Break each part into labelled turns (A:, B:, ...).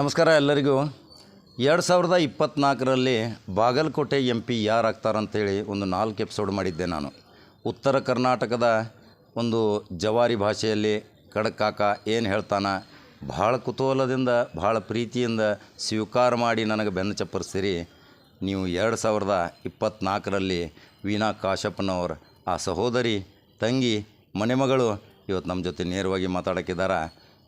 A: ನಮಸ್ಕಾರ ಎಲ್ಲರಿಗೂ. ಎರಡು ಸಾವಿರದ ಇಪ್ಪತ್ತ್ನಾಲ್ಕರಲ್ಲಿ ಬಾಗಲಕೋಟೆ ಎಂ ಪಿ ಯಾರಾಗ್ತಾರಂಥೇಳಿ ಒಂದು ನಾಲ್ಕು ಎಪಿಸೋಡ್ ಮಾಡಿದ್ದೆ ನಾನು. ಉತ್ತರ ಕರ್ನಾಟಕದ ಒಂದು ಜವಾರಿ ಭಾಷೆಯಲ್ಲಿ ಕಡಕಾಕ ಏನು ಹೇಳ್ತಾನೆ, ಭಾಳ ಕುತೂಹಲದಿಂದ, ಭಾಳ ಪ್ರೀತಿಯಿಂದ ಸ್ವೀಕಾರ ಮಾಡಿ ನನಗೆ ಬೆನ್ನು ಚಪ್ಪರಿಸ್ತೀರಿ ನೀವು ಎರಡು ಸಾವಿರದ ಇಪ್ಪತ್ತ್ನಾಲ್ಕರಲ್ಲಿ ವೀಣಾ ಕಾಶಪ್ಪನವ್ರ ಆ ಸಹೋದರಿ, ತಂಗಿ, ಮನೆಮಗಳು ಇವತ್ತು ನಮ್ಮ ಜೊತೆ ನೇರವಾಗಿ ಮಾತಾಡೋಕ್ಕಿದ್ದಾರೆ?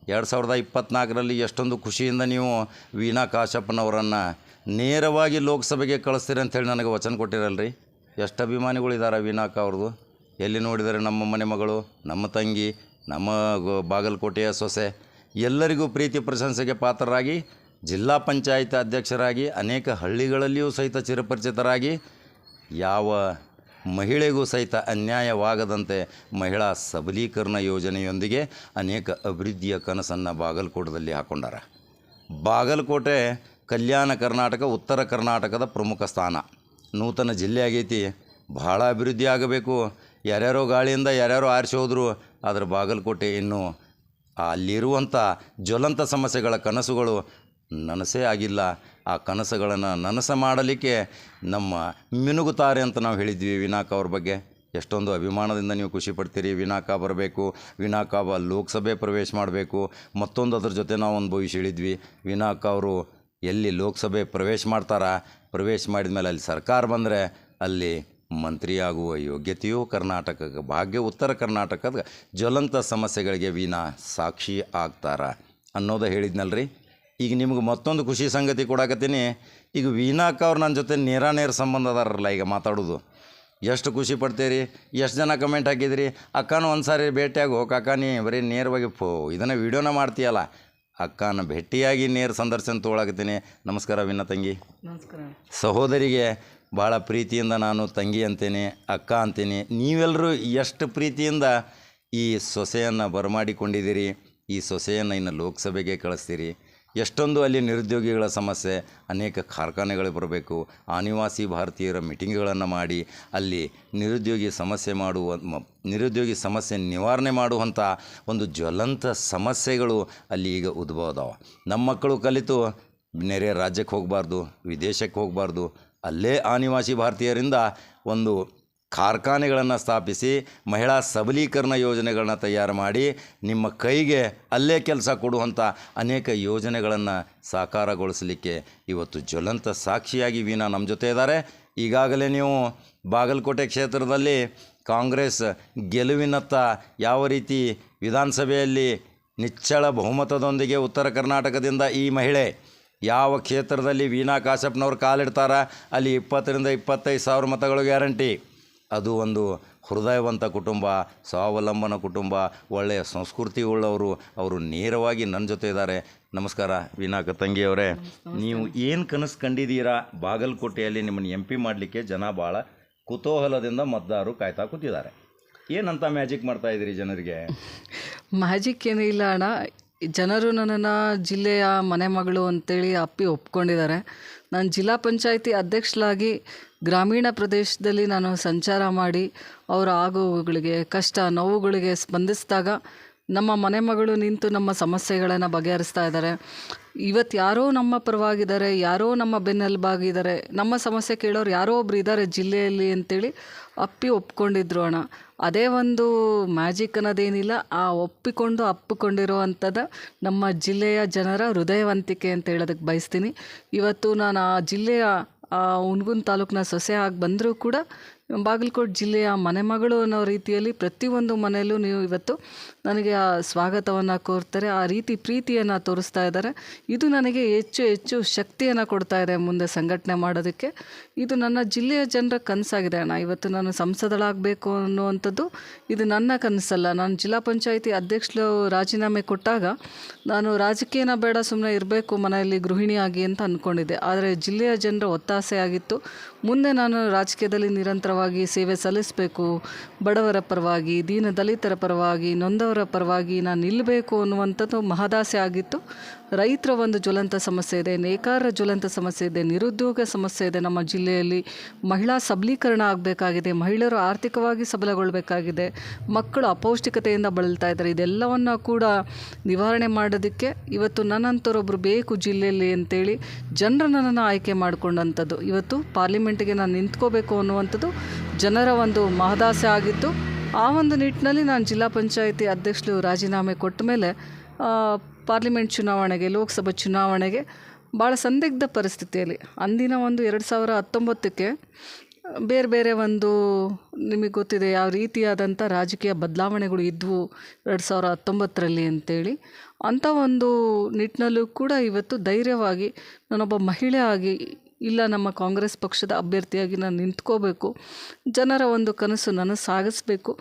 A: ಎರಡು ಸಾವಿರದ ಇಪ್ಪತ್ತ್ನಾಲ್ಕರಲ್ಲಿ ಎಷ್ಟೊಂದು ಖುಷಿಯಿಂದ ನೀವು ವೀಣಾ ಕಾಶಪ್ಪನವರನ್ನು ನೇರವಾಗಿ ಲೋಕಸಭೆಗೆ ಕಳಿಸ್ತೀರಿ ಅಂತೇಳಿ ನನಗೆ ವಚನ ಕೊಟ್ಟಿರಲ್ರಿ. ಎಷ್ಟು ಅಭಿಮಾನಿಗಳಿದ್ದಾರೆ ವೀಣಾಕ ಅವ್ರದ್ದು ಎಲ್ಲಿ ನೋಡಿದರೆ ನಮ್ಮ ಮನೆ ಮಗಳು, ನಮ್ಮ ತಂಗಿ, ನಮ್ಮ ಬಾಗಲಕೋಟೆಯ ಸೊಸೆ. ಎಲ್ಲರಿಗೂ ಪ್ರೀತಿ ಪ್ರಶಂಸೆಗೆ ಪಾತ್ರರಾಗಿ, ಜಿಲ್ಲಾ ಪಂಚಾಯತ್ ಅಧ್ಯಕ್ಷರಾಗಿ, ಅನೇಕ ಹಳ್ಳಿಗಳಲ್ಲಿಯೂ ಸಹಿತ ಚಿರಪರಿಚಿತರಾಗಿ ಯಾವ ಮಹಿಳೆಗೂ ಸಹಿತ ಅನ್ಯಾಯವಾಗದಂತೆ ಮಹಿಳಾ ಸಬಲೀಕರಣ ಯೋಜನೆಯೊಂದಿಗೆ ಅನೇಕ ಅಭಿವೃದ್ಧಿಯ ಕನಸನ್ನು ಬಾಗಲಕೋಟದಲ್ಲಿ ಹಾಕ್ಕೊಂಡಾರ ಬಾಗಲಕೋಟೆ, ಕಲ್ಯಾಣ ಕರ್ನಾಟಕ, ಉತ್ತರ ಕರ್ನಾಟಕದ ಪ್ರಮುಖ ಸ್ಥಾನ. ನೂತನ ಜಿಲ್ಲೆ ಆಗೈತಿ. ಭಾಳ ಅಭಿವೃದ್ಧಿ ಆಗಬೇಕು. ಯಾರ್ಯಾರೋ ಗಾಳಿಯಿಂದ ಯಾರ್ಯಾರೋ ಆರಿಸಿ ಆದರೆ ಬಾಗಲಕೋಟೆ ಇನ್ನೂ ಅಲ್ಲಿರುವಂಥ ಜ್ವಲಂತ ಸಮಸ್ಯೆಗಳ ಕನಸುಗಳು ನನಸೇ ಆಗಿಲ್ಲ. ಆ ಕನಸುಗಳನ್ನು ನನಸ ಮಾಡಲಿಕ್ಕೆ ನಮ್ಮ ಮಿನುಗುತ್ತಾರೆ ಅಂತ ನಾವು ಹೇಳಿದ್ವಿ ವಿನಾಕ್ ಅವ್ರ ಬಗ್ಗೆ. ಎಷ್ಟೊಂದು ಅಭಿಮಾನದಿಂದ ನೀವು ಖುಷಿ ಪಡ್ತೀರಿ. ವಿನಾಕ ಬರಬೇಕು ವಿನಾಕ ಬ ಲೋಕಸಭೆ ಪ್ರವೇಶ ಮಾಡಬೇಕು. ಮತ್ತೊಂದು ಅದ್ರ ಜೊತೆ ನಾವು ಒಂದು ಭವಿಷ್ಯ ಹೇಳಿದ್ವಿ. ವಿನಾಕ ಅವರು ಎಲ್ಲಿ ಲೋಕಸಭೆ ಪ್ರವೇಶ ಮಾಡ್ತಾರ? ಪ್ರವೇಶ ಮಾಡಿದ ಮೇಲೆ ಅಲ್ಲಿ ಸರ್ಕಾರ ಬಂದರೆ ಅಲ್ಲಿ ಮಂತ್ರಿಯಾಗುವ ಯೋಗ್ಯತೆಯೂ ಕರ್ನಾಟಕಕ್ಕೆ, ಭಾಗ್ಯ ಉತ್ತರ ಕರ್ನಾಟಕದ ಜ್ವಲಂತ ಸಮಸ್ಯೆಗಳಿಗೆ ವೀಣಾ ಸಾಕ್ಷಿ ಆಗ್ತಾರ ಅನ್ನೋದು ಹೇಳಿದ್ನಲ್ರಿ. ಈಗ ನಿಮ್ಗೆ ಮತ್ತೊಂದು ಖುಷಿ ಸಂಗತಿ ಕೊಡಾಕತ್ತೀನಿ. ಈಗ ವೀಣಾಕ ಅವ್ರು ನನ್ನ ಜೊತೆ ನೇರ ನೇರ ಸಂಬಂಧ ಅದಾರಲ್ಲ ಈಗ ಮಾತಾಡೋದು. ಎಷ್ಟು ಖುಷಿ ಪಡ್ತೀರಿ? ಎಷ್ಟು ಜನ ಕಮೆಂಟ್ ಹಾಕಿದಿರಿ? ಅಕ್ಕನೂ ಒಂದು ಸಾರಿ ಭೇಟಿಯಾಗಿ ಹೋಗಿ ಅಕ್ಕ ನೀ ಬರೀ ನೇರವಾಗಿ ಫೋ ಇದನ್ನು ವೀಡಿಯೋನ ಮಾಡ್ತೀಯಲ್ಲ? ಅಕ್ಕನ ಭೇಟಿಯಾಗಿ ನೇರ ಸಂದರ್ಶನ ತೊಗೊಳಕತ್ತೀನಿ. ನಮಸ್ಕಾರ ವಿನ ತಂಗಿ.
B: ನಮಸ್ಕಾರ.
A: ಸಹೋದರಿಗೆ ಭಾಳ ಪ್ರೀತಿಯಿಂದ ನಾನು ತಂಗಿ ಅಂತೀನಿ ಅಕ್ಕ ಅಂತೀನಿ. ನೀವೆಲ್ಲರೂ ಎಷ್ಟು ಪ್ರೀತಿಯಿಂದ ಈ ಸೊಸೆಯನ್ನು ಬರಮಾಡಿಕೊಂಡಿದ್ದೀರಿ? ಈ ಸೊಸೆಯನ್ನು ಇನ್ನು ಲೋಕಸಭೆಗೆ ಕಳಿಸ್ತೀರಿ? ಎಷ್ಟೊಂದು ಅಲ್ಲಿ ನಿರುದ್ಯೋಗಿಗಳ ಸಮಸ್ಯೆ, ಅನೇಕ ಕಾರ್ಖಾನೆಗಳು ಬರಬೇಕು. ಆನಿವಾಸಿ ಭಾರತೀಯರ ಮೀಟಿಂಗ್ಗಳನ್ನು ಮಾಡಿ ಅಲ್ಲಿ ನಿರುದ್ಯೋಗಿ ಸಮಸ್ಯೆ ಮಾಡುವ, ನಿರುದ್ಯೋಗಿ ಸಮಸ್ಯೆ ನಿವಾರಣೆ ಮಾಡುವಂಥ ಒಂದು ಜ್ವಲಂತ ಸಮಸ್ಯೆಗಳು ಅಲ್ಲಿ ಈಗ ಉದ್ಭವ ಅದಾವೆ ನಮ್ಮ ಮಕ್ಕಳು ಕಲಿತು ನೆರೆ ರಾಜ್ಯಕ್ಕೆ ಹೋಗಬಾರ್ದು, ವಿದೇಶಕ್ಕೆ ಹೋಗಬಾರ್ದು, ಅಲ್ಲೇ ಆನಿವಾಸಿ ಭಾರತೀಯರಿಂದ ಒಂದು ಕಾರ್ಖಾನೆಗಳನ್ನು ಸ್ಥಾಪಿಸಿ ಮಹಿಳಾ ಸಬಲೀಕರಣ ಯೋಜನೆಗಳನ್ನ ತಯಾರು ಮಾಡಿ ನಿಮ್ಮ ಕೈಗೆ ಅಲ್ಲೇ ಕೆಲಸ ಕೊಡುವಂಥ ಅನೇಕ ಯೋಜನೆಗಳನ್ನು ಸಾಕಾರಗೊಳಿಸಲಿಕ್ಕೆ ಇವತ್ತು ಜ್ವಲಂತ ಸಾಕ್ಷಿಯಾಗಿ ವೀಣಾ ನಮ್ಮ ಜೊತೆ ಇದ್ದಾರೆ. ಈಗಾಗಲೇ ನೀವು ಬಾಗಲಕೋಟೆ ಕ್ಷೇತ್ರದಲ್ಲಿ ಕಾಂಗ್ರೆಸ್ ಗೆಲುವಿನತ್ತ ಯಾವ ರೀತಿ ವಿಧಾನಸಭೆಯಲ್ಲಿ ನಿಚ್ಚಳ ಬಹುಮತದೊಂದಿಗೆ ಉತ್ತರ ಕರ್ನಾಟಕದಿಂದ ಈ ಮಹಿಳೆ ಯಾವ ಕ್ಷೇತ್ರದಲ್ಲಿ ವೀಣಾ ಕಾಶಪ್ಪನವ್ರು ಕಾಲಿಡ್ತಾರ? ಅಲ್ಲಿ ಇಪ್ಪತ್ತರಿಂದ ಇಪ್ಪತ್ತೈದು ಸಾವಿರ ಮತಗಳು ಗ್ಯಾರಂಟಿ. ಅದು ಒಂದು ಹೃದಯವಂತ ಕುಟುಂಬ ಸ್ವಾವಲಂಬನ ಕುಟುಂಬ ಒಳ್ಳೆಯ ಸಂಸ್ಕೃತಿ ಉಳ್ಳವರು ಅವರು ನೇರವಾಗಿ ನನ್ನ ಜೊತೆ ಇದ್ದಾರೆ. ನಮಸ್ಕಾರ ವಿನಾಕ ತಂಗಿಯವರೇ. ನೀವು ಏನು ಕನಸು ಕಂಡಿದ್ದೀರಾ ಬಾಗಲಕೋಟೆಯಲ್ಲಿ ನಿಮ್ಮನ್ನು ಎಂ ಪಿ ಮಾಡಲಿಕ್ಕೆ ಜನ ಭಾಳ ಕುತೂಹಲದಿಂದ ಮತದಾರರು ಕಾಯ್ತಾ ಕೂತಿದ್ದಾರೆ. ಏನಂತ ಮ್ಯಾಜಿಕ್ ಮಾಡ್ತಾ ಇದ್ದೀರಿ ಜನರಿಗೆ?
B: ಮ್ಯಾಜಿಕ್ ಏನೂ ಇಲ್ಲ ಅಣ್ಣ. ಜನರು ನನ್ನನ್ನು ಜಿಲ್ಲೆಯ ಮನೆ ಮಗಳು ಅಂತೇಳಿ ಅಪ್ಪಿ ಒಪ್ಕೊಂಡಿದ್ದಾರೆ. ನಾನು ಜಿಲ್ಲಾ ಪಂಚಾಯಿತಿ ಅಧ್ಯಕ್ಷಳಾಗಿ ಗ್ರಾಮೀಣ ಪ್ರದೇಶದಲ್ಲಿ ನಾನು ಸಂಚಾರ ಮಾಡಿ ಅವರ ಆಗುಗಳಿಗೆ, ಕಷ್ಟ, ನೋವುಗಳಿಗೆ ಸ್ಪಂದಿಸಿದಾಗ ನಮ್ಮ ಮನೆ ಮಗಳು ನಿಂತು ನಮ್ಮ ಸಮಸ್ಯೆಗಳನ್ನು ಬಗೆಹರಿಸ್ತಾ ಇದ್ದಾರೆ. ಇವತ್ತು ಯಾರೋ ನಮ್ಮ ಪರವಾಗಿದ್ದಾರೆ, ಯಾರೋ ನಮ್ಮ ಬೆನ್ನೆಲುಬಾಗಿದ್ದಾರೆ. ನಮ್ಮ ಸಮಸ್ಯೆ ಕೇಳೋರು ಯಾರೋ ಒಬ್ರು ಇದ್ದಾರೆ ಜಿಲ್ಲೆಯಲ್ಲಿ ಅಂತೇಳಿ ಅಪ್ಪಿ ಒಪ್ಕೊಂಡಿದ್ರು ಅಣ್ಣ. ಅದೇ ಒಂದು ಮ್ಯಾಜಿಕ್ ಅನ್ನೋದೇನಿಲ್ಲ, ಆ ಒಪ್ಪಿಕೊಂಡು ಅಪ್ಪಿಕೊಂಡಿರೋ ಅಂಥದ್ದು ನಮ್ಮ ಜಿಲ್ಲೆಯ ಜನರ ಹೃದಯವಂತಿಕೆ ಅಂತ ಹೇಳೋದಕ್ಕೆ ಬಯಸ್ತೀನಿ. ಇವತ್ತು ನಾನು ಆ ಜಿಲ್ಲೆಯ, ಆ ಹುಣಗುನ್ ತಾಲೂಕಿನ ಸೊಸೆ ಆಗಿ ಬಂದರೂ ಕೂಡ ಬಾಗಲಕೋಟೆ ಜಿಲ್ಲೆಯ ಮನೆಮಗಳು ಅನ್ನೋ ರೀತಿಯಲ್ಲಿ ಪ್ರತಿಯೊಂದು ಮನೆಯಲ್ಲೂ ನೀವು ಇವತ್ತು ನನಗೆ ಆ ಸ್ವಾಗತವನ್ನು ಕೋರ್ತಾರೆ, ಆ ರೀತಿ ಪ್ರೀತಿಯನ್ನು ತೋರಿಸ್ತಾ ಇದ್ದಾರೆ. ಇದು ನನಗೆ ಹೆಚ್ಚು ಹೆಚ್ಚು ಶಕ್ತಿಯನ್ನು ಕೊಡ್ತಾ ಇದೆ ಮುಂದೆ ಸಂಘಟನೆ ಮಾಡೋದಕ್ಕೆ. ಇದು ನನ್ನ ಜಿಲ್ಲೆಯ ಜನರ ಕನಸಾಗಿದೆ ಅಣ್ಣ. ಇವತ್ತು ನಾನು ಸಂಸದಳಾಗಬೇಕು ಅನ್ನುವಂಥದ್ದು ಇದು ನನ್ನ ಕನಸಲ್ಲ. ನಾನು ಜಿಲ್ಲಾ ಪಂಚಾಯಿತಿ ಅಧ್ಯಕ್ಷರು ರಾಜೀನಾಮೆ ಕೊಟ್ಟಾಗ ನಾನು ರಾಜಕೀಯನ ಬೇಡ ಸುಮ್ಮನೆ ಇರಬೇಕು, ಮನೆಯಲ್ಲಿ ಗೃಹಿಣಿಯಾಗಿ ಅಂತ ಅಂದ್ಕೊಂಡಿದ್ದೆ ಆದರೆ ಜಿಲ್ಲೆಯ ಜನರ ಒತ್ತಾಸೆ ಆಗಿತ್ತು ಮುಂದೆ ನಾನು ರಾಜಕೀಯದಲ್ಲಿ ನಿರಂತರವಾಗಿ ಸೇವೆ ಸಲ್ಲಿಸಬೇಕು. ಬಡವರ ಪರವಾಗಿ, ದೀನ ದಲಿತರ ಪರವಾಗಿ, ನೊಂದವರ ಪರವಾಗಿ ನಾನು ನಿಲ್ಲಬೇಕು ಅನ್ನುವಂಥದ್ದು ಮಹದಾಸೆ ಆಗಿತ್ತು. ರೈತರ ಒಂದು ಜ್ವಲಂತ ಸಮಸ್ಯೆ ಇದೆ ನೇಕಾರರ ಜ್ವಲಂತ ಸಮಸ್ಯೆ ಇದೆ, ನಿರುದ್ಯೋಗ ಸಮಸ್ಯೆ ಇದೆ ನಮ್ಮ ಜಿಲ್ಲೆಯಲ್ಲಿ. ಮಹಿಳಾ ಸಬಲೀಕರಣ ಆಗಬೇಕಾಗಿದೆ, ಮಹಿಳೆಯರು ಆರ್ಥಿಕವಾಗಿ ಸಬಲಗೊಳ್ಬೇಕಾಗಿದೆ, ಮಕ್ಕಳು ಅಪೌಷ್ಟಿಕತೆಯಿಂದ ಬಳಲ್ತಾ ಇದ್ದಾರೆ. ಇದೆಲ್ಲವನ್ನು ಕೂಡ ನಿವಾರಣೆ ಮಾಡೋದಕ್ಕೆ ಇವತ್ತು ನನ್ನಂಥರೊಬ್ಬರು ಬೇಕು ಜಿಲ್ಲೆಯಲ್ಲಿ ಅಂತೇಳಿ ಜನರು ನನ್ನನ್ನು ಆಯ್ಕೆ ಮಾಡಿಕೊಂಡಂಥದ್ದು. ಇವತ್ತು ಪಾರ್ಲಿಮೆಂಟ್ಗೆ ನಾನು ನಿಂತ್ಕೋಬೇಕು ಅನ್ನುವಂಥದ್ದು ಜನರ ಒಂದು ಮಹದಾಸೆ ಆಗಿತ್ತು. ಆ ಒಂದು ನಿಟ್ಟಿನಲ್ಲಿ ನಾನು ಜಿಲ್ಲಾ ಪಂಚಾಯಿತಿ ಅಧ್ಯಕ್ಷರು ರಾಜೀನಾಮೆ ಕೊಟ್ಟ ಮೇಲೆ ಪಾರ್ಲಿಮೆಂಟ್ ಚುನಾವಣೆಗೆ, ಲೋಕಸಭಾ ಚುನಾವಣೆಗೆ ಭಾಳ ಸಂದಿಗ್ಧ ಪರಿಸ್ಥಿತಿಯಲ್ಲಿ. ಅಂದಿನ ಒಂದು ಎರಡು ಸಾವಿರ ಹತ್ತೊಂಬತ್ತಕ್ಕೆ ಬೇರೆ ಬೇರೆ ಒಂದು ನಿಮಗೆ ಗೊತ್ತಿದೆ ಯಾವ ರೀತಿಯಾದಂಥ ರಾಜಕೀಯ ಬದಲಾವಣೆಗಳು ಇದ್ವು ಎರಡು ಸಾವಿರ ಹತ್ತೊಂಬತ್ತರಲ್ಲಿ ಅಂತೇಳಿ. ಅಂಥ ಒಂದು ನಿಟ್ಟಿನಲ್ಲೂ ಕೂಡ ಇವತ್ತು ಧೈರ್ಯವಾಗಿ ನಾನೊಬ್ಬ ಮಹಿಳೆ ಆಗಿ ಇಲ್ಲ, ನಮ್ಮ ಕಾಂಗ್ರೆಸ್ ಪಕ್ಷದ ಅಭ್ಯರ್ಥಿಯಾಗಿ ನಾನು ನಿಂತ್ಕೋಬೇಕು. ಜನರ ಒಂದು ಕನಸು ನಾನು ಸಾಗಿಸ್ಬೇಕು.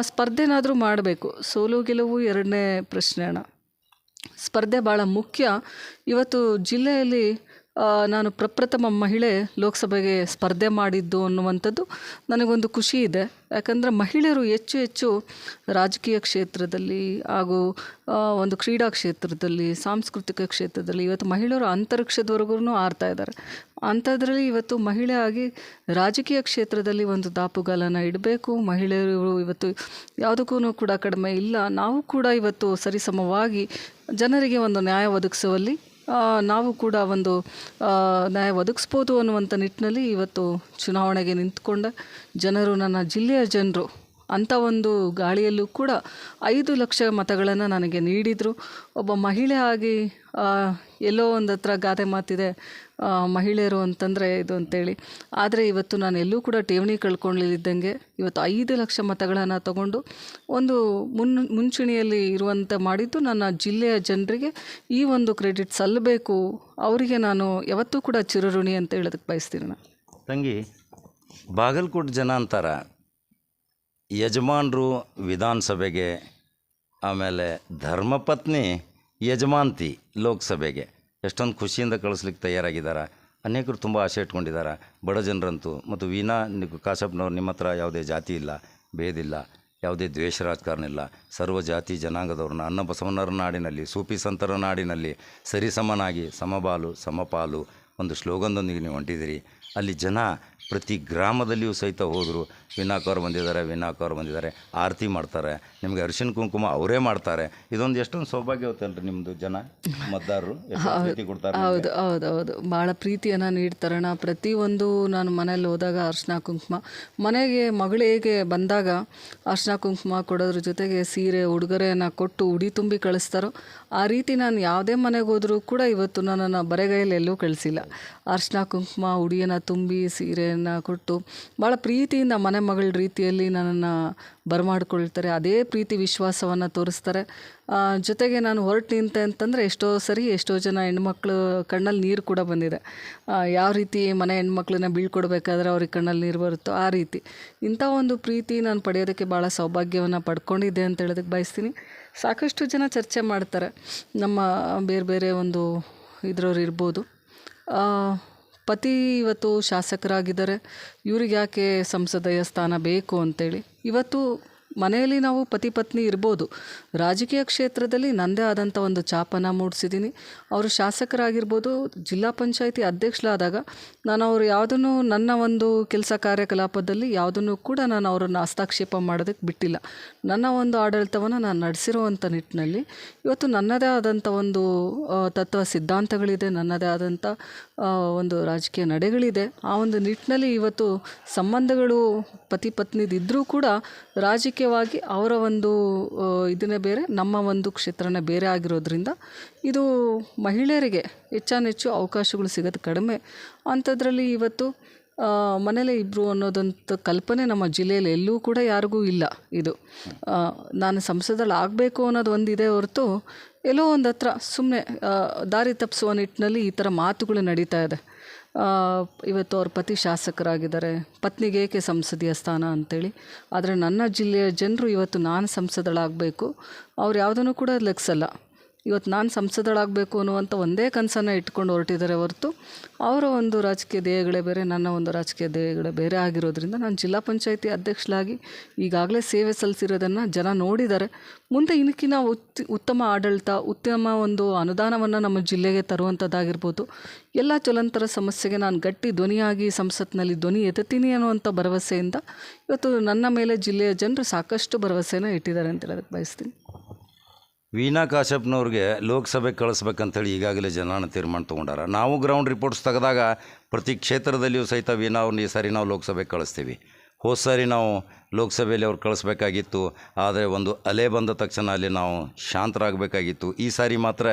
B: ಸ್ಪರ್ಧೆನಾದರೂ ಮಾಡಬೇಕು. ಸೋಲು ಗೆಲುವು ಎರಡನೇ ಪ್ರಶ್ನೆ ಅಣ್ಣ. ಸ್ಪರ್ಧೆ ಭಾಳ ಮುಖ್ಯ. ಇವತ್ತು ಜಿಲ್ಲೆಯಲ್ಲಿ ನಾನು ಪ್ರಪ್ರಥಮ ಮಹಿಳೆ ಲೋಕಸಭೆಗೆ ಸ್ಪರ್ಧೆ ಮಾಡಿದ್ದು ಅನ್ನುವಂಥದ್ದು ನನಗೊಂದು ಖುಷಿ ಇದೆ. ಯಾಕಂದರೆ ಮಹಿಳೆಯರು ಹೆಚ್ಚು ಹೆಚ್ಚು ರಾಜಕೀಯ ಕ್ಷೇತ್ರದಲ್ಲಿ ಹಾಗೂ ಒಂದು ಕ್ರೀಡಾ ಕ್ಷೇತ್ರದಲ್ಲಿ, ಸಾಂಸ್ಕೃತಿಕ ಕ್ಷೇತ್ರದಲ್ಲಿ ಇವತ್ತು ಮಹಿಳೆಯರು ಅಂತರಿಕ್ಷದವರೆಗೂ ಆರ್ತಾ ಇದ್ದಾರೆ. ಅಂಥದ್ರಲ್ಲಿ ಇವತ್ತು ಮಹಿಳೆ ಆಗಿ ರಾಜಕೀಯ ಕ್ಷೇತ್ರದಲ್ಲಿ ಒಂದು ದಾಪುಗಾಲನ ಇಡಬೇಕು. ಮಹಿಳೆಯರು ಇವತ್ತು ಯಾವುದಕ್ಕೂ ಕೂಡ ಕಡಿಮೆ ಇಲ್ಲ. ನಾವು ಕೂಡ ಇವತ್ತು ಸರಿಸಮವಾಗಿ ಜನರಿಗೆ ಒಂದು ನ್ಯಾಯ ಒದಗಿಸುವಲ್ಲಿ ನಾವು ಕೂಡ ಒಂದು ನ್ಯಾಯ ಒದಗಿಸ್ಬೋದು ಅನ್ನುವಂಥ ನಿಟ್ಟಿನಲ್ಲಿ ಇವತ್ತು ಚುನಾವಣೆಗೆ ನಿಂತ್ಕೊಂಡ ಜನರು ನನ್ನ ಜಿಲ್ಲೆಯ ಜನರು ಅಂಥ ಒಂದು ಗಾಳಿಯಲ್ಲೂ ಕೂಡ ಐದು ಲಕ್ಷ ಮತಗಳನ್ನು ನನಗೆ ನೀಡಿದರು. ಒಬ್ಬ ಮಹಿಳೆ ಆಗಿ ಎಲ್ಲೋ ಒಂದು ಹತ್ರ ಗಾದೆ ಮಾತಿದೆ ಮಹಿಳೆಯರು ಅಂತಂದರೆ ಇದು ಅಂತೇಳಿ. ಆದರೆ ಇವತ್ತು ನಾನು ಎಲ್ಲೂ ಕೂಡ ಠೇವಣಿ ಕಳ್ಕೊಳ್ಳಿದ್ದಂಗೆ ಇವತ್ತು ಐದು ಲಕ್ಷ ಮತಗಳನ್ನು ತಗೊಂಡು ಒಂದು ಮುನ್, ಮುಂಚೂಣಿಯಲ್ಲಿ ಇರುವಂತೆ ಮಾಡಿದ್ದು ನನ್ನ ಜಿಲ್ಲೆಯ ಜನರಿಗೆ ಈ ಒಂದು ಕ್ರೆಡಿಟ್ ಸಲ್ಲಬೇಕು. ಅವರಿಗೆ ನಾನು ಯಾವತ್ತೂ ಕೂಡ ಚಿರಋಣಿ ಅಂತ ಹೇಳೋದಕ್ಕೆ ಬಯಸ್ತೀನಿ ನಾನು.
A: ತಂಗಿ, ಬಾಗಲಕೋಟೆ ಜನ ಅಂತಾರ. ಯಜಮಾನರು ವಿಧಾನಸಭೆಗೆ, ಆಮೇಲೆ ಧರ್ಮಪತ್ನಿ ಯಜಮಾಂತಿ ಲೋಕಸಭೆಗೆ. ಎಷ್ಟೊಂದು ಖುಷಿಯಿಂದ ಕಳಿಸ್ಲಿಕ್ಕೆ ತಯಾರಾಗಿದ್ದಾರೆ. ಅನೇಕರು ತುಂಬ ಆಸೆ ಇಟ್ಕೊಂಡಿದ್ದಾರೆ. ಬಡ ಜನರಂತೂ ಮತ್ತು ವೀಣಾ ಕಾಶಪ್ಪನವ್ರು ನಿಮ್ಮ ಹತ್ರ ಯಾವುದೇ ಜಾತಿ ಇಲ್ಲ ಭೇದಿಲ್ಲ ಯಾವುದೇ ದ್ವೇಷ ರಾಜಕಾರಣ ಇಲ್ಲ. ಸರ್ವ ಜಾತಿ ಜನಾಂಗದವ್ರನ್ನ, ಅನ್ನ ಬಸವಣ್ಣರ ನಾಡಿನಲ್ಲಿ, ಸೂಫಿ ಸಂತರ ನಾಡಿನಲ್ಲಿ ಸರಿಸಮನಾಗಿ ಸಮಬಾಲು, ಸಮಪಾಲು ಒಂದು ಸ್ಲೋಗನ್ದೊಂದಿಗೆ ನೀವು ಹೊಂಟಿದ್ದೀರಿ. ಅಲ್ಲಿ ಜನ ಪ್ರತಿ ಗ್ರಾಮದಲ್ಲಿಯೂ ಸಹಿತ ಹೋದರು. ವಿನಾಕವ್ರು ಬಂದಿದ್ದಾರೆ ವಿನಾಕವ್ರು ಬಂದಿದ್ದಾರೆ. ಆರತಿ ಮಾಡ್ತಾರೆ. ನಿಮಗೆ ಅರಿಶಿನ ಕುಂಕುಮ ಅವರೇ ಮಾಡ್ತಾರೆ. ಇದೊಂದು ಎಷ್ಟೊಂದು ಸೌಭಾಗ್ಯವತ್ತಲ್ರಿ ನಿಮ್ಮದು ಜನ ಮತದಾರರು?
B: ಹೌದು ಹೌದು ಹೌದು ಭಾಳ ಪ್ರೀತಿಯನ್ನು ನೀಡ್ತಾರೆ. ನಾ ಪ್ರತಿಯೊಂದು ನಾನು ಮನೇಲಿ ಹೋದಾಗ ಅರ್ಶಿನ ಕುಂಕುಮ. ಮನೆಗೆ ಮಗಳಿಗೆ ಬಂದಾಗ ಅರ್ಶಿನ ಕುಂಕುಮ ಕೊಡೋದ್ರ ಜೊತೆಗೆ ಸೀರೆ ಉಡುಗೊರೆಯನ್ನು ಕೊಟ್ಟು ಉಡಿ ತುಂಬಿ ಕಳಿಸ್ತಾರೋ ಆ ರೀತಿ ನಾನು ಯಾವುದೇ ಮನೆಗೆ ಹೋದರೂ ಕೂಡ ಇವತ್ತು ನನ್ನನ್ನು ಬರೆಗೈಯಲ್ಲಿ ಎಲ್ಲೂ ಕಳಿಸಿಲ್ಲ. ಅರ್ಶಿನ, ಕುಂಕುಮ ಉಡಿಯನ್ನು ತುಂಬಿ, ಸೀರೆಯನ್ನು ಕೊಟ್ಟು ಭಾಳ ಪ್ರೀತಿಯಿಂದ ಮನೆ ಮಗಳ ರೀತಿಯಲ್ಲಿ ನನ್ನನ್ನು ಬರಮಾಡ್ಕೊಳ್ತಾರೆ. ಅದೇ ಪ್ರೀತಿ ವಿಶ್ವಾಸವನ್ನು ತೋರಿಸ್ತಾರೆ. ಜೊತೆಗೆ ನಾನು ಹೊರಟು ನಿಂತೆ ಅಂತಂದರೆ ಎಷ್ಟೋ ಸರಿ ಎಷ್ಟೋ ಜನ ಹೆಣ್ಮಕ್ಳು ಕಣ್ಣಲ್ಲಿ ನೀರು ಕೂಡ ಬಂದಿದೆ. ಯಾವ ರೀತಿ ಮನೆ ಹೆಣ್ಮಕ್ಳನ್ನ ಬೀಳ್ಕೊಡ್ಬೇಕಾದ್ರೆ ಅವ್ರಿಗೆ ಕಣ್ಣಲ್ಲಿ ನೀರು ಬರುತ್ತೋ ಆ ರೀತಿ. ಇಂಥ ಒಂದು ಪ್ರೀತಿ ನಾನು ಪಡೆಯೋದಕ್ಕೆ ಭಾಳ ಸೌಭಾಗ್ಯವನ್ನು ಪಡ್ಕೊಂಡಿದ್ದೆ ಅಂತ ಹೇಳೋದಕ್ಕೆ ಬಯಸ್ತೀನಿ. ಸಾಕಷ್ಟು ಜನ ಚರ್ಚೆ ಮಾಡ್ತಾರೆ. ನಮ್ಮ ಬೇರೆ ಬೇರೆ ಒಂದು ಇದ್ರವ್ರು ಇರ್ಬೋದು. ಪತಿ ಇವತ್ತು ಶಾಸಕರಾಗಿದ್ದಾರೆ. ಇವ್ರಿಗೆ ಯಾಕೆ ಸಂಸದೀಯ ಸ್ಥಾನ ಬೇಕು ಅಂತೇಳಿ. ಇವತ್ತು ಮನೆಯಲ್ಲಿ ನಾವು ಪತಿ ಪತ್ನಿ ಇರ್ಬೋದು. ರಾಜಕೀಯ ಕ್ಷೇತ್ರದಲ್ಲಿ ನನ್ನದೇ ಆದಂಥ ಒಂದು ಚಾಪನ ಮೂಡಿಸಿದ್ದೀನಿ. ಅವರು ಶಾಸಕರಾಗಿರ್ಬೋದು, ಜಿಲ್ಲಾ ಪಂಚಾಯಿತಿ ಅಧ್ಯಕ್ಷರಾದಾಗ ನಾನು ಅವರು ಯಾವುದನ್ನು ನನ್ನ ಒಂದು ಕೆಲಸ ಕಾರ್ಯಕಲಾಪದಲ್ಲಿ ಯಾವುದನ್ನು ಕೂಡ ನಾನು ಅವರನ್ನು ಹಸ್ತಕ್ಷೇಪ ಮಾಡೋದಕ್ಕೆ ಬಿಟ್ಟಿಲ್ಲ. ನನ್ನ ಒಂದು ಆಡಳಿತವನ್ನು ನಾನು ನಡೆಸಿರುವಂಥ ನಿಟ್ಟಿನಲ್ಲಿ ಇವತ್ತು ನನ್ನದೇ ಆದಂಥ ಒಂದು ತತ್ವ, ಸಿದ್ಧಾಂತಗಳಿದೆ. ನನ್ನದೇ ಆದಂಥ ಒಂದು ರಾಜಕೀಯ ನಡೆಗಳಿದೆ. ಆ ಒಂದು ನಿಟ್ಟಿನಲ್ಲಿ ಇವತ್ತು ಸಂಬಂಧಗಳು ಪತಿ ಪತ್ನಿದಿದ್ದರೂ ಕೂಡ ರಾಜಕೀಯವಾಗಿ ಅವರ ಒಂದು ಇದನ್ನೇ ಬೇರೆ, ನಮ್ಮ ಒಂದು ಕ್ಷೇತ್ರನೇ ಬೇರೆ ಆಗಿರೋದ್ರಿಂದ ಇದು ಮಹಿಳೆಯರಿಗೆ ಹೆಚ್ಚಾನೆಚ್ಚು ಅವಕಾಶಗಳು ಸಿಗೋದು ಕಡಿಮೆ. ಅಂಥದ್ರಲ್ಲಿ ಇವತ್ತು ಮನೇಲೆ ಇಬ್ಬರು ಅನ್ನೋದಂಥ ಕಲ್ಪನೆ ನಮ್ಮ ಜಿಲ್ಲೆಯಲ್ಲಿ ಎಲ್ಲೂ ಕೂಡ ಯಾರಿಗೂ ಇಲ್ಲ ಇದು. ನಾನು ಸಂಸದಲ್ಲಿ ಆಗಬೇಕು ಅನ್ನೋದು ಒಂದಿದೆ ಹೊರತು ಎಲ್ಲೋ ಒಂದು ಹತ್ರ ಸುಮ್ಮನೆ ದಾರಿ ತಪ್ಪಿಸುವ ನಿಟ್ಟಿನಲ್ಲಿ ಈ ಥರ ಮಾತುಗಳು ನಡೀತಾ ಇದೆ. ಇವತ್ತು ಅವ್ರ ಪತಿ ಶಾಸಕರಾಗಿದ್ದಾರೆ. ಪತ್ನಿಗೆ ಏಕೆ ಸಂಸದೀಯ ಸ್ಥಾನ ಅಂತೇಳಿ. ಆದರೆ ನನ್ನ ಜಿಲ್ಲೆಯ ಜನರು ಇವತ್ತು ನಾನು ಸಂಸದಳಾಗಬೇಕು. ಅವ್ರು ಯಾವುದನ್ನು ಕೂಡ ಲೆಕ್ಸಲ್ಲ. ಇವತ್ತು ನಾನು ಸಂಸದಳಾಗಬೇಕು ಅನ್ನುವಂಥ ಒಂದೇ ಕನಸನ್ನು ಇಟ್ಕೊಂಡು ಹೊರಟಿದ್ದಾರೆ ಹೊರತು ಅವರ ಒಂದು ರಾಜಕೀಯ ಧ್ಯೇಯಗಳೇ ಬೇರೆ, ನನ್ನ ಒಂದು ರಾಜಕೀಯ ಧ್ಯೇಯಗಳೇ ಬೇರೆ ಆಗಿರೋದ್ರಿಂದ ನಾನು ಜಿಲ್ಲಾ ಪಂಚಾಯತಿ ಅಧ್ಯಕ್ಷಳಾಗಿ ಈಗಾಗಲೇ ಸೇವೆ ಸಲ್ಲಿಸಿರೋದನ್ನು ಜನ ನೋಡಿದ್ದಾರೆ. ಮುಂದೆ ಇನ್ನಕ್ಕಿನ ಉತ್, ಉತ್ತಮ ಆಡಳಿತ, ಉತ್ತಮ ಒಂದು ಅನುದಾನವನ್ನು ನಮ್ಮ ಜಿಲ್ಲೆಗೆ ತರುವಂಥದ್ದಾಗಿರ್ಬೋದು ಎಲ್ಲ ಚಲಂತರ ಸಮಸ್ಯೆಗೆ ನಾನು ಗಟ್ಟಿ ಧ್ವನಿಯಾಗಿ ಸಂಸತ್ನಲ್ಲಿ ಧ್ವನಿ ಎತ್ತುತ್ತೀನಿ ಅನ್ನುವಂಥ ಭರವಸೆಯಿಂದ ಇವತ್ತು ನನ್ನ ಮೇಲೆ ಜಿಲ್ಲೆಯ ಜನರು ಸಾಕಷ್ಟು ಭರವಸೆಯನ್ನು ಇಟ್ಟಿದ್ದಾರೆ ಅಂತ ಹೇಳೋದಕ್ಕೆ ಬಯಸ್ತೀನಿ.
A: ವೀಣಾ ಕಾಶ್ಯಪ್ನವ್ರಿಗೆ ಲೋಕಸಭೆಗೆ ಕಳಿಸ್ಬೇಕಂತೇಳಿ ಈಗಾಗಲೇ ಜನಾನ ತೀರ್ಮಾನ ತೊಗೊಂಡಾರ. ನಾವು ಗ್ರೌಂಡ್ ರಿಪೋರ್ಟ್ಸ್ ತೆಗೆದಾಗ ಪ್ರತಿ ಕ್ಷೇತ್ರದಲ್ಲಿಯೂ ಸಹಿತ ವೀಣಾ ಅವ್ರನ್ನ ಈ ಸಾರಿ ನಾವು ಲೋಕಸಭೆಗೆ ಕಳಿಸ್ತೀವಿ. ಹೋದ ಸಾರಿ ನಾವು ಲೋಕಸಭೆಯಲ್ಲಿ ಅವ್ರು ಕಳಿಸ್ಬೇಕಾಗಿತ್ತು. ಆದರೆ ಒಂದು ಅಲೆ ಬಂದ ತಕ್ಷಣ ಅಲ್ಲಿ ನಾವು ಶಾಂತರಾಗಬೇಕಾಗಿತ್ತು. ಈ ಸಾರಿ ಮಾತ್ರ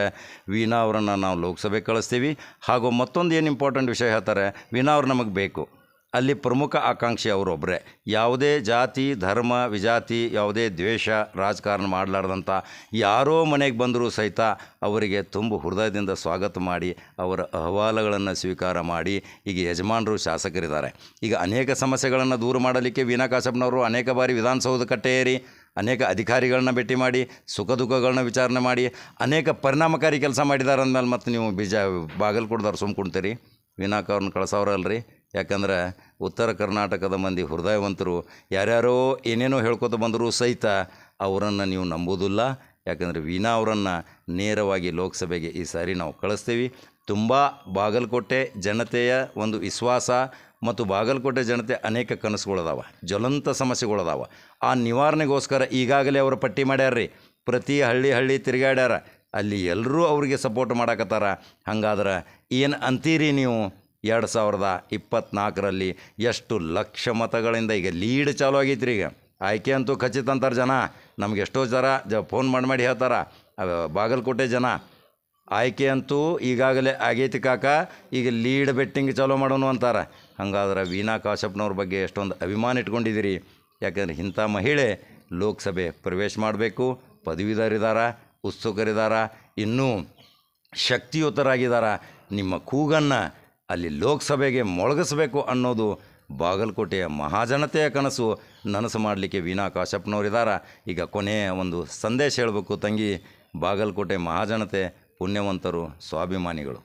A: ವೀಣಾ ಅವರನ್ನು ನಾವು ಲೋಕಸಭೆಗೆ ಕಳಿಸ್ತೀವಿ. ಹಾಗೂ ಮತ್ತೊಂದು ಏನು ಇಂಪಾರ್ಟೆಂಟ್ ವಿಷಯ ಹೇಳ್ತಾರೆ, ವೀಣಾ ಅವ್ರು ನಮಗೆ ಬೇಕು. ಅಲ್ಲಿ ಪ್ರಮುಖ ಆಕಾಂಕ್ಷಿ ಅವರೊಬ್ಬರೇ ಯಾವುದೇ ಜಾತಿ, ಧರ್ಮ, ವಿಜಾತಿ, ಯಾವುದೇ ದ್ವೇಷ, ರಾಜಕಾರಣ ಮಾಡಲಾರ್ದಂಥ ಯಾರೋ ಮನೆಗೆ ಬಂದರೂ ಸಹಿತ ಅವರಿಗೆ ತುಂಬ ಹೃದಯದಿಂದ ಸ್ವಾಗತ ಮಾಡಿ, ಅವರ ಅಹವಾಲುಗಳನ್ನು ಸ್ವೀಕಾರ ಮಾಡಿ ಈಗ ಯಜಮಾನರು ಶಾಸಕರಿದ್ದಾರೆ. ಈಗ ಅನೇಕ ಸಮಸ್ಯೆಗಳನ್ನು ದೂರ ಮಾಡಲಿಕ್ಕೆ ವೀಣಾ ಕಾಶಪ್ಪನವರು ಅನೇಕ ಬಾರಿ ವಿಧಾನಸೌಧ ಕಟ್ಟೆಯೇರಿ, ಅನೇಕ ಅಧಿಕಾರಿಗಳನ್ನ ಭೇಟಿ ಮಾಡಿ, ಸುಖ ದುಃಖಗಳನ್ನ ವಿಚಾರಣೆ ಮಾಡಿ, ಅನೇಕ ಪರಿಣಾಮಕಾರಿ ಕೆಲಸ ಮಾಡಿದ್ದಾರೆ ಅಂದಮೇಲೆ ಮತ್ತು ನೀವು ಬೀಜ ಬಾಗಲ್ಕೊಡ್ದವ್ರು ಸುಮ್ಮ ಕುಣ್ತೀರಿ ವೀಣಾಕ್ ಅವ್ರನ್ನ ಕಳ್ಸವ್ರಲ್ರಿ ಯಾಕಂದ್ರೆ ಉತ್ತರ ಕರ್ನಾಟಕದ ಮಂದಿ ಹೃದಯವಂತರು ಯಾರ್ಯಾರೋ ಏನೇನೋ ಹೇಳ್ಕೊತ ಬಂದರೂ ಸಹಿತ ಅವರನ್ನು ನೀವು ನಂಬೋದಿಲ್ಲ ಯಾಕಂದರೆ ವೀಣಾ ಅವರನ್ನು ನೇರವಾಗಿ ಲೋಕಸಭೆಗೆ ಈ ಸಾರಿ ನಾವು ಕಳಿಸ್ತೀವಿ. ತುಂಬ ಬಾಗಲಕೋಟೆ ಜನತೆಯ ಒಂದು ವಿಶ್ವಾಸ ಮತ್ತು ಬಾಗಲಕೋಟೆ ಜನತೆ ಅನೇಕ ಕನಸುಗಳದಾವ, ಜ್ವಲಂತ ಸಮಸ್ಯೆಗಳದಾವ. ಆ ನಿವಾರಣೆಗೋಸ್ಕರ ಈಗಾಗಲೇ ಅವರು ಪಟ್ಟಿ ಮಾಡ್ಯಾರ್ರಿ. ಪ್ರತಿ ಹಳ್ಳಿ ಹಳ್ಳಿ ತಿರುಗಾಡ್ಯಾರ. ಅಲ್ಲಿ ಎಲ್ಲರೂ ಅವರಿಗೆ ಸಪೋರ್ಟ್ ಮಾಡಾಕತ್ತಾರ. ಹಂಗಾದ್ರೆ ಏನು ಅಂತೀರಿ ನೀವು? ಎರಡು ಸಾವಿರದ ಇಪ್ಪತ್ತ್ನಾಲ್ಕರಲ್ಲಿ ಎಷ್ಟು ಲಕ್ಷ ಮತಗಳಿಂದ ಈಗ ಲೀಡ್ ಚಾಲು ರೀ ಈಗ. ಆಯ್ಕೆ ಅಂತೂ ಖಚಿತ ಅಂತಾರೆ ಜನ. ನಮ್ಗೆ ಎಷ್ಟೋ ಜನ ಜ ಫೋನ್ ಮಾಡಿ ಮಾಡಿ ಹೇಳ್ತಾರ. ಬಾಗಲಕೋಟೆ ಜನ. ಆಯ್ಕೆ ಅಂತೂ ಈಗಾಗಲೇ ಆಗೈತಿ ಕಾಕ. ಈಗ ಲೀಡ್ ಬೆಟ್ಟಿಂಗ್ ಚಾಲೂ ಮಾಡೋನು ಅಂತಾರೆ. ಹಾಗಾದ್ರೆ ವೀನಾ ಕಾಶ್ಯಪ್ನವ್ರ ಬಗ್ಗೆ ಎಷ್ಟೊಂದು ಅಭಿಮಾನ ಇಟ್ಕೊಂಡಿದ್ದೀರಿ. ಯಾಕಂದ್ರೆ ಇಂಥ ಮಹಿಳೆ ಲೋಕಸಭೆ ಪ್ರವೇಶ ಮಾಡಬೇಕು, ಪದವೀಧರಿದಾರ, ಉತ್ಸುಕರಿದಾರ, ಇನ್ನೂ ಶಕ್ತಿಯುತರಾಗಿದ್ದಾರೆ ನಿಮ್ಮ ಕೂಗನ್ನು ಅಲ್ಲಿ ಲೋಕಸಭೆಗೆ ಮೊಳಗಿಸ್ಬೇಕು ಅನ್ನೋದು ಬಾಗಲಕೋಟೆಯ ಮಹಾಜನತೆಯ ಕನಸು. ನನಸು ಮಾಡಲಿಕ್ಕೆ ವೀಣಾ ಕಾಶಪ್ಪನವರಿದ್ದಾರೆ ಈಗ ಕೊನೆಯ ಒಂದು ಸಂದೇಶ ಹೇಳಬೇಕು ತಂಗಿ. ಬಾಗಲಕೋಟೆ ಮಹಾಜನತೆ ಪುಣ್ಯವಂತರು, ಸ್ವಾಭಿಮಾನಿಗಳು.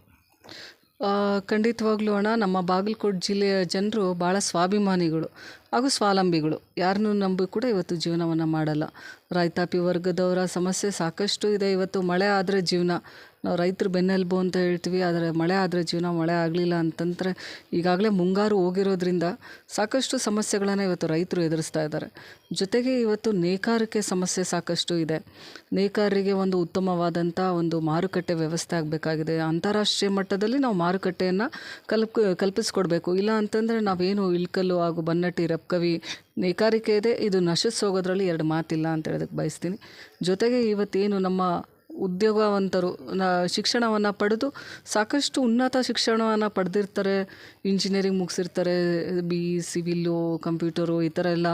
B: ಖಂಡಿತವಾಗ್ಲೂ ಅಣ್ಣ, ನಮ್ಮ ಬಾಗಲಕೋಟೆ ಜಿಲ್ಲೆಯ ಜನರು ಭಾಳ ಸ್ವಾಭಿಮಾನಿಗಳು. ಹಾಗೂ ಸ್ವಾವಲಂಬಿಗಳು. ಯಾರನ್ನೂ ನಂಬಿ ಕೂಡ ಇವತ್ತು ಜೀವನವನ್ನು ಮಾಡಲ್ಲ. ರೈತಾಪಿ ವರ್ಗದವರ ಸಮಸ್ಯೆ ಸಾಕಷ್ಟು ಇದೆ. ಇವತ್ತು ಮಳೆ ಆದರೆ ಜೀವನ. ನಾವು ರೈತರು ಬೆನ್ನೆಲುಬು ಅಂತ ಹೇಳ್ತೀವಿ. ಆದರೆ ಮಳೆ ಆದರೆ ಜೀವನ ಮಳೆ ಆಗಲಿಲ್ಲ ಅಂತಂದರೆ ಈಗಾಗಲೇ ಮುಂಗಾರು ಹೋಗಿರೋದ್ರಿಂದ ಸಾಕಷ್ಟು ಸಮಸ್ಯೆಗಳನ್ನು ಇವತ್ತು ರೈತರು ಎದುರಿಸ್ತಾ ಇದ್ದಾರೆ. ಜೊತೆಗೆ ಇವತ್ತು ನೇಕಾರಿಕೆ ಸಮಸ್ಯೆ ಸಾಕಷ್ಟು ಇದೆ. ನೇಕಾರರಿಗೆ ಒಂದು ಉತ್ತಮವಾದಂಥ ಒಂದು ಮಾರುಕಟ್ಟೆ ವ್ಯವಸ್ಥೆ ಆಗಬೇಕಾಗಿದೆ. ಅಂತಾರಾಷ್ಟ್ರೀಯ ಮಟ್ಟದಲ್ಲಿ ನಾವು ಮಾರುಕಟ್ಟೆಯನ್ನು ಕಲ್ಪ್, ಕಲ್ಪಿಸ್ಕೊಡ್ಬೇಕು. ಇಲ್ಲ ಅಂತಂದರೆ ನಾವೇನು ಇಳ್ಕಲ್ಲು ಹಾಗೂ ಬನ್ನಟ್ಟಿ ರಪ್ಕವಿ ನೇಕಾರಿಕೆ ಇದೆ. ಇದು ನಶಿಸೋಗೋದ್ರಲ್ಲಿ ಎರಡು ಮಾತಿಲ್ಲ ಅಂತ ಹೇಳೋದಕ್ಕೆ ಬಯಸ್ತೀನಿ. ಜೊತೆಗೆ ಇವತ್ತೇನು ನಮ್ಮ ಉದ್ಯೋಗವಂತರು ಶಿಕ್ಷಣವನ್ನು ಪಡೆದು ಸಾಕಷ್ಟು ಉನ್ನತ ಶಿಕ್ಷಣವನ್ನು ಪಡೆದಿರ್ತಾರೆ. ಇಂಜಿನಿಯರಿಂಗ್ ಮುಗಿಸಿರ್ತಾರೆ, ಬಿ ಇ ಸಿವಿಲ್ಲು ಕಂಪ್ಯೂಟರು, ಈ ಥರ ಎಲ್ಲ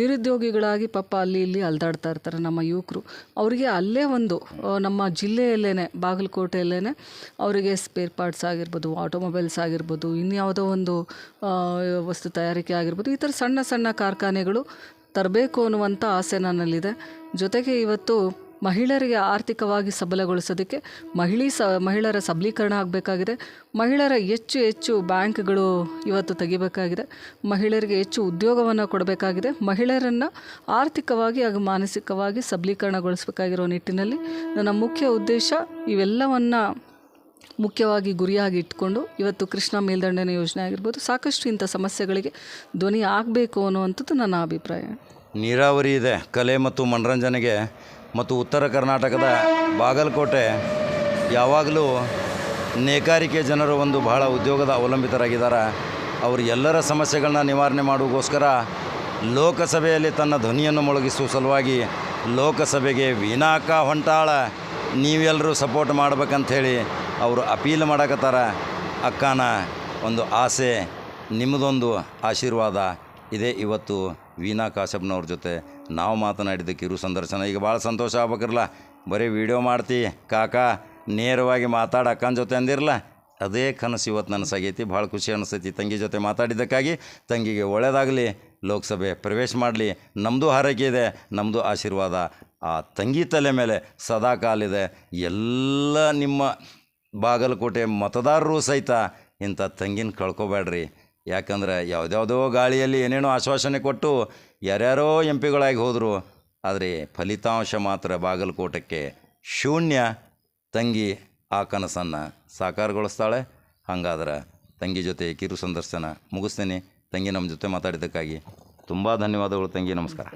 B: ನಿರುದ್ಯೋಗಿಗಳಾಗಿ ಪಾಪ ಅಲ್ಲಿ ಇಲ್ಲಿ ಅಲ್ದಾಡ್ತಾ ಇರ್ತಾರೆ ನಮ್ಮ ಯುವಕರು. ಅವರಿಗೆ ಅಲ್ಲೇ ಒಂದು ನಮ್ಮ ಜಿಲ್ಲೆಯಲ್ಲೇ ಬಾಗಲಕೋಟೆಯಲ್ಲೇ ಅವರಿಗೆ ಸ್ಪೇರ್ ಪಾರ್ಟ್ಸ್ ಆಗಿರ್ಬೋದು, ಆಟೋಮೊಬೈಲ್ಸ್ ಆಗಿರ್ಬೋದು, ಇನ್ಯಾವುದೋ ಒಂದು ವಸ್ತು ತಯಾರಿಕೆ ಆಗಿರ್ಬೋದು, ಈ ಥರ ಸಣ್ಣ ಸಣ್ಣ ಕಾರ್ಖಾನೆಗಳು ತರಬೇಕು ಅನ್ನುವಂಥ ಆಸೆ ನನ್ನಲ್ಲಿದೆ. ಜೊತೆಗೆ ಇವತ್ತು ಮಹಿಳೆಯರಿಗೆ ಆರ್ಥಿಕವಾಗಿ ಸಬಲಗೊಳಿಸೋದಕ್ಕೆ ಮಹಿಳೆ ಸ, ಮಹಿಳೆಯರ ಸಬಲೀಕರಣ ಆಗಬೇಕಾಗಿದೆ. ಮಹಿಳೆಯರ ಹೆಚ್ಚು ಹೆಚ್ಚು ಬ್ಯಾಂಕ್ಗಳು ಇವತ್ತು ತೆಗಿಬೇಕಾಗಿದೆ. ಮಹಿಳೆಯರಿಗೆ ಹೆಚ್ಚು ಉದ್ಯೋಗವನ್ನು ಕೊಡಬೇಕಾಗಿದೆ. ಮಹಿಳೆಯರನ್ನು ಆರ್ಥಿಕವಾಗಿ ಹಾಗೂ ಮಾನಸಿಕವಾಗಿ ಸಬಲೀಕರಣಗೊಳಿಸಬೇಕಾಗಿರೋ ನಿಟ್ಟಿನಲ್ಲಿ ನನ್ನ ಮುಖ್ಯ ಉದ್ದೇಶ ಇವೆಲ್ಲವನ್ನು ಮುಖ್ಯವಾಗಿ ಗುರಿಯಾಗಿ ಇಟ್ಕೊಂಡು ಇವತ್ತು ಕೃಷ್ಣ ಮೇಲ್ದಂಡನೆ ಯೋಜನೆ ಆಗಿರ್ಬೋದು, ಸಾಕಷ್ಟು ಇಂಥ ಸಮಸ್ಯೆಗಳಿಗೆ ಧ್ವನಿ ಆಗಬೇಕು ಅನ್ನುವಂಥದ್ದು ನನ್ನ ಅಭಿಪ್ರಾಯ.
A: ನೀರಾವರಿ ಇದೆ. ಕಲೆ ಮತ್ತು ಮನರಂಜನೆಗೆ ಮತ್ತು ಉತ್ತರ ಕರ್ನಾಟಕದ ಬಾಗಲಕೋಟೆ ಯಾವಾಗಲೂ ನೇಕಾರಿಕೆ ಜನರು ಒಂದು ಬಹಳ ಉದ್ಯೋಗದ ಅವಲಂಬಿತರಾಗಿದ್ದಾರೆ. ಅವರು ಎಲ್ಲರ ಸಮಸ್ಯೆಗಳನ್ನ ನಿವಾರಣೆ ಮಾಡುವಗೋಸ್ಕರ ಲೋಕಸಭೆಯಲ್ಲಿ ತನ್ನ ಧ್ವನಿಯನ್ನು ಮೊಳಗಿಸುವ ಸಲುವಾಗಿ ಲೋಕಸಭೆಗೆ ವೀನಾಕಾ ಹೊಂಟಾಳ ನೀವೆಲ್ಲರೂ ಸಪೋರ್ಟ್ ಮಾಡ್ಬೇಕಂಥೇಳಿ ಅವರು ಅಪೀಲ್ ಮಾಡಕತ್ತಾರ. ಅಕ್ಕನ ಒಂದು ಆಸೆ, ನಿಮ್ಮದೊಂದು ಆಶೀರ್ವಾದ. ಇದೇ ಇವತ್ತು ವೀನಾ ಕಾಶಪ್ಪನವ್ರ ಜೊತೆ ನಾವು ಮಾತನಾಡಿದ್ದಕ್ಕೆ ಇರು ಸಂದರ್ಶನ. ಈಗ ಭಾಳ ಸಂತೋಷ ಆಗ್ಬೇಕಿರಲ್ಲ ಬರೀ ವಿಡಿಯೋ ಮಾಡ್ತಿ. ಕಾಕ, ನೇರವಾಗಿ ಮಾತಾಡ ಜೊತೆ ಅಂದಿರಲ್ಲ ಅದೇ ಕನಸು ಇವತ್ತು ನನಸಾಗೈತಿ. ಭಾಳ ಖುಷಿ ಅನಿಸ್ತೈತಿ ತಂಗಿ ಜೊತೆ ಮಾತಾಡಿದ್ದಕ್ಕಾಗಿ. ತಂಗಿಗೆ ಒಳ್ಳೆಯದಾಗಲಿ ಲೋಕಸಭೆ ಪ್ರವೇಶ ಮಾಡಲಿ. ನಮ್ಮದು ಹಾರೈಕೆ ಇದೆ ನಮ್ಮದು ಆಶೀರ್ವಾದ. ಆ ತಂಗಿ ತಲೆ ಮೇಲೆ ಸದಾ ಕಾಲಿದೆ ಎಲ್ಲ ನಿಮ್ಮ ಬಾಗಲಕೋಟೆ ಮತದಾರರು ಸಹಿತ ಇಂಥ ತಂಗಿನ ಕಳ್ಕೊಬೇಡ್ರಿ ಯಾಕಂದ್ರೆ ಯಾವುದ್ಯಾವುದೋ ಗಾಳಿಯಲ್ಲಿ ಏನೇನೋ ಆಶ್ವಾಸನೆ ಕೊಟ್ಟು ಯಾರ್ಯಾರೋ ಎಂ ಪಿಗಳಾಗಿ ಹೋದರು. ಆದರೆ ಫಲಿತಾಂಶ ಮಾತ್ರ ಬಾಗಲಕೋಟಕ್ಕೆ ಶೂನ್ಯ ತಂಗಿ ಆ ಕನಸನ್ನು ಸಾಕಾರಗೊಳಿಸ್ತಾಳೆ. ಹಾಗಾದ್ರೆ ತಂಗಿ ಜೊತೆ ಕಿರು ಸಂದರ್ಶನ ಮುಗಿಸ್ತೀನಿ. ತಂಗಿ ನಮ್ಮ ಜೊತೆ ಮಾತಾಡಿದ್ದಕ್ಕಾಗಿ ತುಂಬ ಧನ್ಯವಾದಗಳು ತಂಗಿ, ನಮಸ್ಕಾರ.